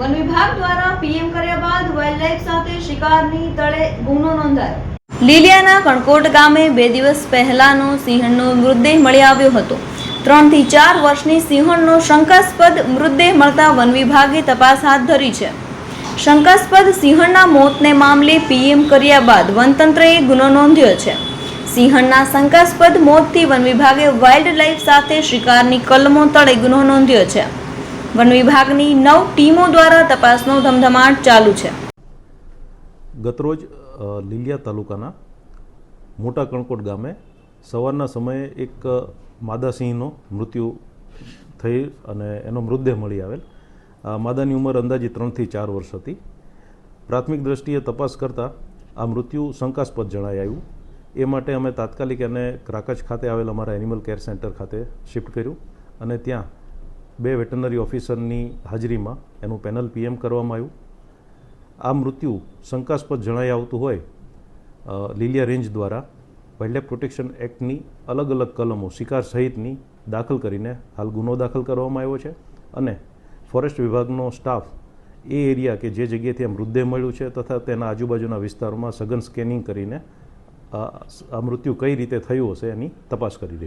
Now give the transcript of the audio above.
One વિભાગ દ્વારા PM કર્યા બાદ વાઇલ્ડલાઇફ સાથે શિકારની તળે ગુનો નોંધાયો. લીલિયાના કણકોટ ગામે બે દિવસ પહેલાનો સિંહણનો મૃતદેહ મળી આવ્યો હતો. ત્રણથી ચાર વર્ષની સિંહણનો શંકાસ્પદ મૃતદેહ મળતા વન વિભાગે તપાસ હાથ ધરી છે. શંકાસ્પદ સિંહણના મોતને મામલે પીએમ કર્યા બાદ વનતંત્રએ ગુનો નોંધ્યો છે. સિંહણના શંકાસ્પદ મોતથી વન વિભાગે વાઇલ્ડ લાઇફ સાથે શિકારની કલમો તળે ગુનો નોંધ્યો છે. વન વિભાગની નવ ટીમો દ્વારા તપાસનો ધમધમાટ ચાલુ છે. ગતરોજ અ, લીલિયા તાલુકાના મોટા કણકોટ ગામે સવારના સમયે એક માદાસિંહનો મૃત્યુ થઈ અને એનો મૃતદેહ મળી આવેલ. માદાની ઉંમર અંદાજે ત્રણથી ચાર વર્ષ હતી. પ્રાથમિક દ્રષ્ટિએ તપાસ કરતાં આ મૃત્યુ શંકાસ્પદ જણાઈ આવ્યું. એ માટે અમે તાત્કાલિક એને ક્રાકચ ખાતે આવેલ અમારા એનિમલ કેર સેન્ટર ખાતે શિફ્ટ કર્યું અને ત્યાં બે વેટરનરી ઓફિસરની હાજરીમાં એનું પેનલ પીએમ કરવામાં આવ્યું. આ મૃત્યુ શંકાસ્પદ જણાઈ આવતું હોય લીલિયા રેન્જ દ્વારા વાઇલ્ડલાઇફ પ્રોટેક્શન એક્ટની અલગ અલગ કલમો શિકાર સહિતની દાખલ કરીને હાલ ગુનો દાખલ કરવામાં આવ્યો છે અને ફોરેસ્ટ વિભાગનો સ્ટાફ એ એરિયા કે જે જગ્યાએથી આ મૃતદેહ મળ્યું છે તથા તેના આજુબાજુના વિસ્તારોમાં સઘન સ્કેનિંગ કરીને આ મૃત્યુ કઈ રીતે થયું હશે એની તપાસ કરી રહ્યું